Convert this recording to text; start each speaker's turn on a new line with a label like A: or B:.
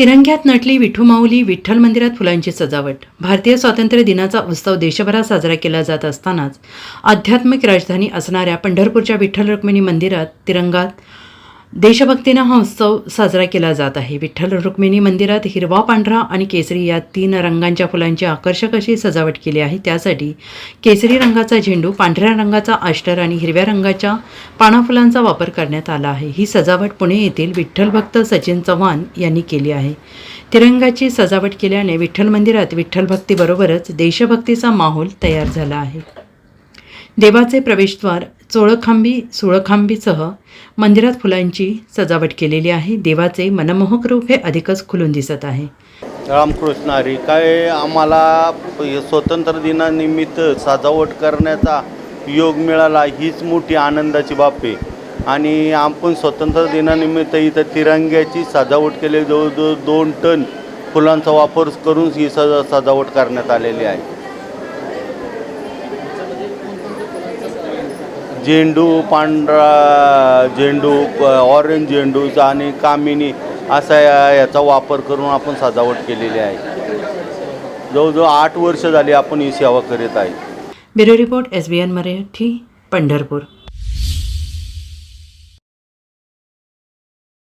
A: तिरंग्यात नटली विठू माऊली विठ्ठल मंदिरात फुलांची सजावट. भारतीय स्वातंत्र्य दिनाचा उत्सव देशभरात साजरा केला जात असतानाच आध्यात्मिक राजधानी असणाऱ्या पंढरपूरच्या विठ्ठल रुक्मिणी मंदिरात तिरंगात देशभक्तीनं हा उत्सव साजरा केला जात आहे. विठ्ठल रुक्मिणी मंदिरात हिरवा पांढरा आणि केसरी या तीन रंगांच्या फुलांची आकर्षक अशी सजावट केली आहे. त्यासाठी केसरी रंगाचा झेंडू पांढऱ्या रंगाचा आष्टर आणि हिरव्या रंगाच्या पानाफुलांचा वापर करण्यात आला आहे. ही सजावट पुणे येथील विठ्ठल भक्त सचिन चव्हाण यांनी केली आहे. तिरंगाची सजावट केल्याने विठ्ठल मंदिरात विठ्ठल भक्तीबरोबरच देशभक्तीचा माहोल तयार झाला आहे. देवाचे प्रवेशद्वार चोळखांबी सुळखांबीसह मंदिरात फुलांची सजावट केलेली आहे. देवाचे मनमोहक रूप हे अधिकच खुलून दिसत आहे.
B: रामकृष्ण हरी काय आम्हाला स्वतंत्र दिनानिमित्त सजावट करण्याचा योग मिळाला हीच मोठी आनंदाची बाब आहे. आणि आपण स्वतंत्र दिनानिमित्त इथं तिरंग्याची सजावट केली. जवळजवळ दोन टन फुलांचा वापर करून ही सजा सजावट करण्यात आलेली आहे. झेंडू पांढरा झेंडू ऑरेंज झेंडूचा आणि कामिनी असा या- याचा वापर करून आपण सजावट केलेली आहे. जवळजवळ आठ वर्ष झाली आपण ही सेवा करीत आहे.
A: Bureau report S B N Marathi Pandharpur.